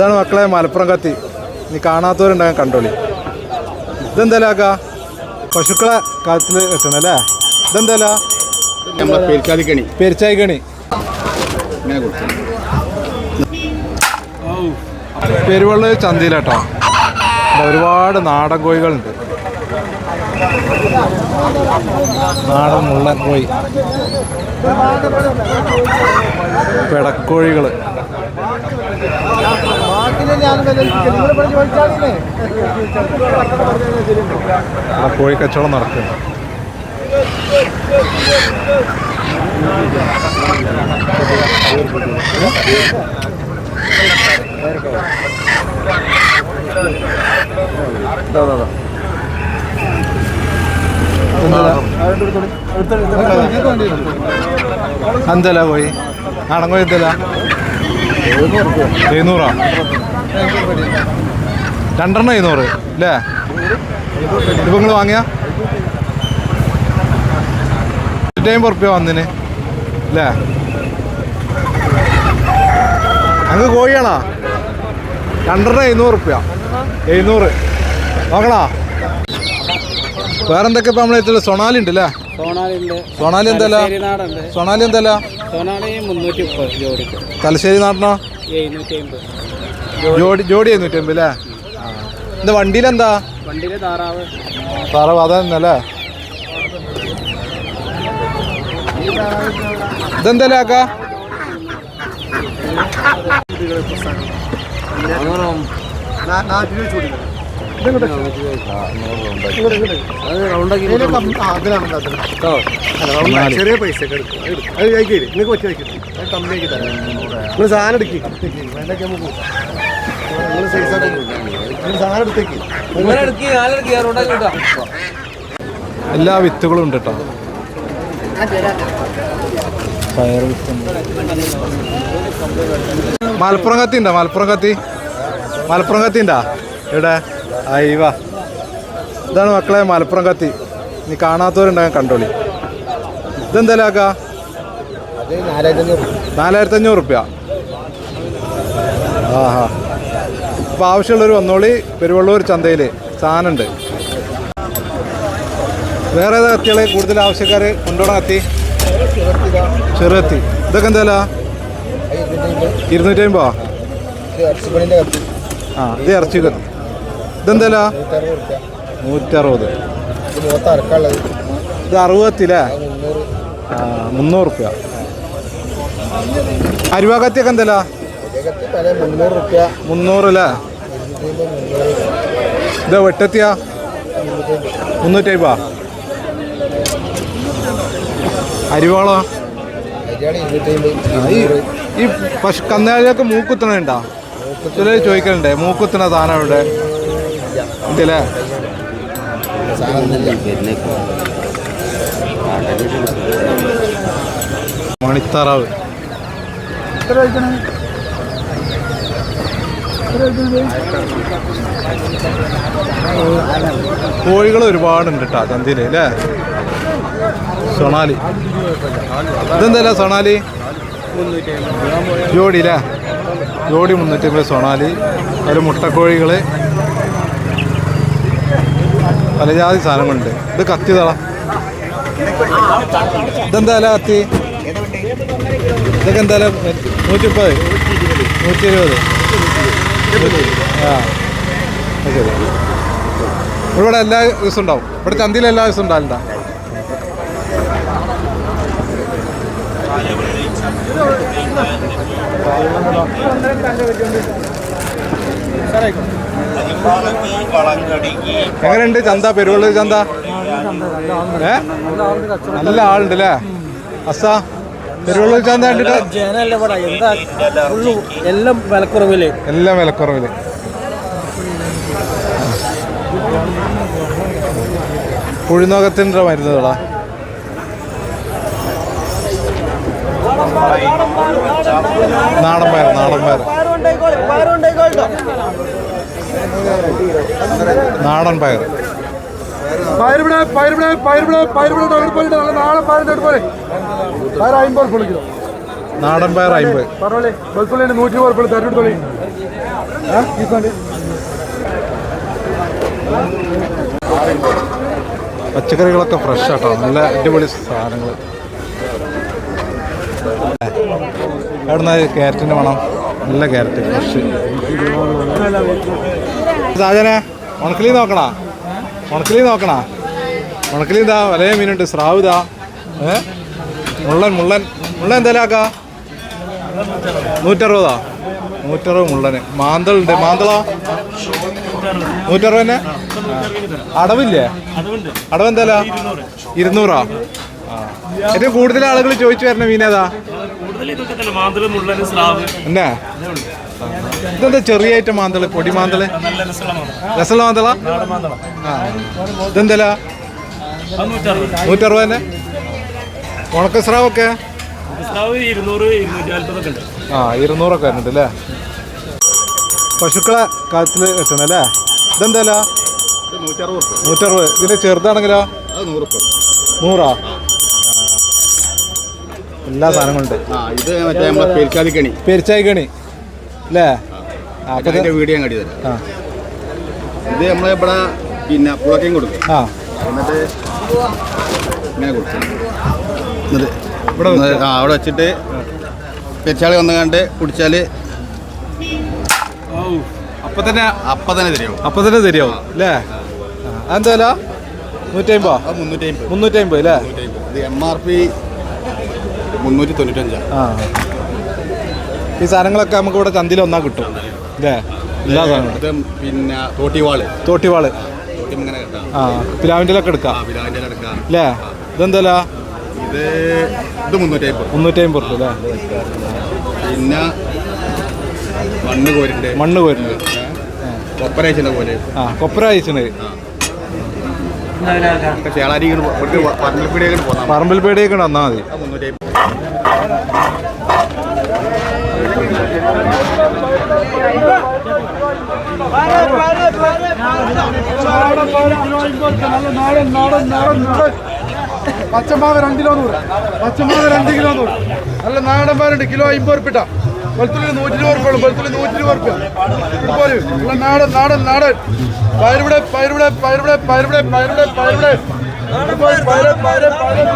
ഇതാണ് മക്കളെ മലപ്പുറം കത്തി. നീ കാണാത്തവരുണ്ടാകാൻ കണ്ടോളി. ഇതെന്തായാലും ആക്ക പശുക്കളെ കാലത്തിൽ കിട്ടണം അല്ലേ ഇതെന്തായാലും പെരിച്ചായി കണി. പെരുവള്ള് ചന്തയിലാട്ടോ. ഒരുപാട് നാടൻ കോഴികളുണ്ട്. നാടൻ മുള്ളൻ കോഴി പെടക്കോഴികൾ. ഇവിടെ കോഴി കച്ചവടം നടക്കുന്നു ഇതാ, ഇതാ, ഇതാ. എന്തല്ല നാടൻ കോഴി എന്തല്ല എഴുന്നൂറാ? രണ്ടെണ്ണം ഇരുന്നൂറ് അല്ലേ ഇപ്പൊ നിങ്ങൾ വാങ്ങിയ? ടൈം ഉറുപ്പ്യ വന്നിന് അല്ലേ അങ്ങ് കോഴിയാണോ? രണ്ടെണ്ണം എഴുന്നൂറ് ഉറുപ്പ്യ. എഴുന്നൂറ്. നോക്കണോ വേറെന്തൊക്കെ ഇപ്പൊ നമ്മളെ സൊണാലി ഉണ്ട് അല്ലേ സൊണാലി എന്തല്ല സൊണാലി എന്തല്ല തലശ്ശേരി നാട്ടിനോ അമ്പത് ജോഡി. ജോഡി എഴുന്നൂറ്റി അമ്പത് അല്ലേ എന്താ വണ്ടിയിലെന്താ? വണ്ടിയിലെ താറാവ്. താറവ് അതാ അല്ലേ ഇതെന്തല്ലേ ആക്ക. ചെറിയ പൈസ നിങ്ങൾക്ക് പറ്റി നിങ്ങൾ സാധനം എടുക്കി. നിങ്ങൾ സൈസ് ആക്കി നിങ്ങൾ സാധനം എടുത്തേക്ക്. എല്ലാ വിത്തുകളും ഉണ്ട് കേട്ടോ പയർ മലപ്പുറം കത്തി ഉണ്ടോ? മലപ്പുറം കത്തി? മലപ്പുറം കത്തി ഉണ്ടോ? ഇവിടെ അയവ ഇതാണ് മക്കളെ മലപ്പുറം കത്തി. നീ കാണാത്തവരുണ്ടാകാൻ കണ്ടോളി. ഇതെന്തായാലും ആക്ക നാലായിരത്തി അഞ്ഞൂറ് റുപ്യ. ആഹാ. അപ്പോൾ ആവശ്യമുള്ളവർ വന്നോളി. പെരുവള്ളൂർ ചന്തയിൽ സാധനമുണ്ട്. വേറെ ഏതാ കത്തികൾ കൂടുതൽ ആവശ്യക്കാർ കൊണ്ടുപോകണം കത്തി ചെറുകത്തി ഇതൊക്കെ എന്തായാലും ഇരുന്നൂറ്റി അമ്പോ ആ ഇത് ഇറച്ചി കത്തി ഇതെന്തായാലും നൂറ്ററുപത്. ഇത് അറുപത്തില്ലേ ആ മുന്നൂറ് റുപ്യ അരുവ കത്തിയൊക്കെ എന്തല്ല മുന്നൂറ് റുപ്യ മുന്നൂറ് അല്ലേ ഇത് വെട്ടത്തിയാ. മുന്നൂറ്റി അമ്പാ അരിവാളോ ഈ പശു കന്നുകാലിയൊക്കെ മൂക്കുത്തണുണ്ടോ ചില ചോദിക്കലുണ്ടേ മൂക്കുത്തണ സാധനം ഇവിടെ എത്ര മണിത്താറാവ് കോഴികൾ ഒരുപാടുണ്ട് കേട്ടോ ചന്തയിൽ അല്ലേ സൊണാലി. ഇതെന്തല്ലേ സൊണാലി? ജോഡി അല്ലേ ജോഡി മുന്നൂറ്റി അമ്പത് സൊണാലി. ഒരു മുട്ടക്കോഴികൾ പല ജാതി സാധനങ്ങളുണ്ട്. ഇത് കത്തി തള. ഇതെന്താ വില കത്തി? ഇതൊക്കെ എന്തായാലും? നൂറ്റി മുപ്പത് നൂറ്റി ഇരുപത് ആ. അത് ശരി ഇവിടെ എല്ലാ ദിവസവും ഉണ്ടാവും. ഇവിടെ ചന്തയിൽ എല്ലാ ദിവസവും ഉണ്ടാവില്ല എങ്ങനെയുണ്ട് ചന്ത? പെരുവള്ളൂർ ചന്ത? ഏ? നല്ല ആളുണ്ട് അല്ലേ? അസ്സാ? ജനല്ല ഇവിടെ. എന്താ ഫുള്ള് എല്ലാം വിലക്കുറവിൽ. എല്ലാം വിലക്കുറവിൽ. കുഴിനോകത്തിന്റെ മരുന്നുകളാ. നാടൻ പയർ നാടൻ പയർ. നാടൻ പയർ. പയറുവിടെ പയറുവിടെ പയറുവിടെ പയറുവിടെ പോയിട്ട് നാളെ പയറിന്റെ പോലെ പയർ അമ്പത് ഉറുപ്പ് കിലോ. നാടൻ പയർ അമ്പത്. പറഞ്ഞോളേ വെളുത്തുള്ളി നൂറ്റി ഉറുപ്പ് തെരഞ്ഞെടുത്തോളി പച്ചക്കറികളൊക്കെ ഫ്രഷ് ആട്ടോ. നല്ല അടിപൊളി സാധനങ്ങൾ എവിടുന്ന ക്യാരറ്റിന്റെ വേണം നല്ല ക്യാരറ്റ് ഫ്രഷ് സാധന ഉണക്കലി നോക്കണ? ഉണക്കലി നോക്കണ. ഉണക്കലി ഇതാ വലിയ മീനുണ്ട്. സ്രാവ് ഇതാ. ഏ? മുള്ളൻ മുള്ളൻ. മുള്ളൻ എന്തായാലും ആക്കാ? നൂറ്ററുപതാ? നൂറ്ററുപത് മുള്ളന്. മാന്തളുണ്ട് മാന്തളോ? നൂറ്ററുപതന്നെ അടവില്ലേ? അടവ് എന്തായാലും ഇരുന്നൂറാ. ഏറ്റവും കൂടുതൽ ആളുകൾ ചോദിച്ചു വരുന്ന മീനേതാ എന്നാ ഇതെന്താ ചെറിയ ഐറ്റം മാന്തൾ? പൊടി മാന്തൾ? രസമുള്ള മാന്തള? ആ. ഇതെന്തല്ല നൂറ്ററുപത് തന്നെ? ഉണക്ക സ്രാവൊക്കെ ആ ഇരുന്നൂറൊക്കെ വരുന്നുണ്ട് അല്ലേ പശുക്കളെ കാലത്തിൽ കിട്ടണം അല്ലേ ഇതെന്തല്ല നൂറ്ററുപത്. ഇതിന് ചെറുതാണെങ്കിലോ? നൂറാ? ആ. എല്ലാ സാധനങ്ങളുണ്ട്. ആ ഇത് മറ്റേ നമ്മളെ അല്ലേ? അതിന്റെ വീഡിയോ ഞാൻ കടി തരാം ഇത് നമ്മളെ ഇവിടെ പിന്നെ പുളക്കയും കൊടുക്കും. ആ. എന്നിട്ട് ഇങ്ങനെ കൊടുക്കും. എന്നിട്ട് ഇവിടെ എന്നിട്ട് ആ അവിടെ വെച്ചിട്ട് പെരിച്ചാളി വന്ന് കണ്ട് കുടിച്ചാൽ അപ്പൊ തന്നെ അപ്പൊ തന്നെ തരുമോ? അപ്പൊ തന്നെ തരുമോ? അല്ലേ അതെന്താ നൂറ്റമ്പോ മുന്നൂറ്റമ്പത്? അല്ലേ എം ആർ പി മുന്നൂറ്റി തൊണ്ണൂറ്റഞ്ചാണ് ആ. ഈ സാധനങ്ങളൊക്കെ നമുക്ക് ഇവിടെ ചന്തയിൽ ഒന്നാ കിട്ടും. അല്ലേ എല്ലാ ഇത് പിന്നെ തോട്ടിവാൾ. തോട്ടിവാൾ. തോട്ടി ഇങ്ങനെ കിട്ടാം. ആ പിലാവിന്റെ എടുക്കാം. ആ പിലാവിന്റെ എടുക്കാം. അല്ലേ ഇതെന്തല്ല ഇത് ഇത് മുന്നൂറ്റി അമ്പത് റുപ്യ അല്ലേ പിന്നെ മണ്ണ് കോരിന്റെ മണ്ണ് പോരുന്നത് കൊപ്പറേഷന്റെ പോലെ ആ കൊപ്പര അയച്ചത് ചേളാരി പറമ്പിൽപ്പീടിയൊക്കെ പോകാം പറമ്പിൽ പേടിയൊക്കെ വന്നാൽ മതി. പച്ചമാവ് രണ്ട് കിലോ നൂറ്. പച്ചമാവ് രണ്ട് കിലോ നൂറ്. നല്ല നാടൻ പാലുണ്ട് കിലോ അമ്പത് ഉറുപ്പിട്ട. വെളുത്തുള്ളി നൂറ്റി ഇരുപത് ഉറുപ്പുള്ളൂ. വെളുത്തുള്ളി നൂറ്റി രൂപ ഉറുപ്പ് ഇതുപോലെ നല്ല നാടൻ നാടൻ നാടൻ. പയറുവിടെ പയറുവിടെ പയറുവിടെ പയറുവിടെ പയറുവിടെ പയറുവിടെ പയറ് പയറ് പയറ് പയറ്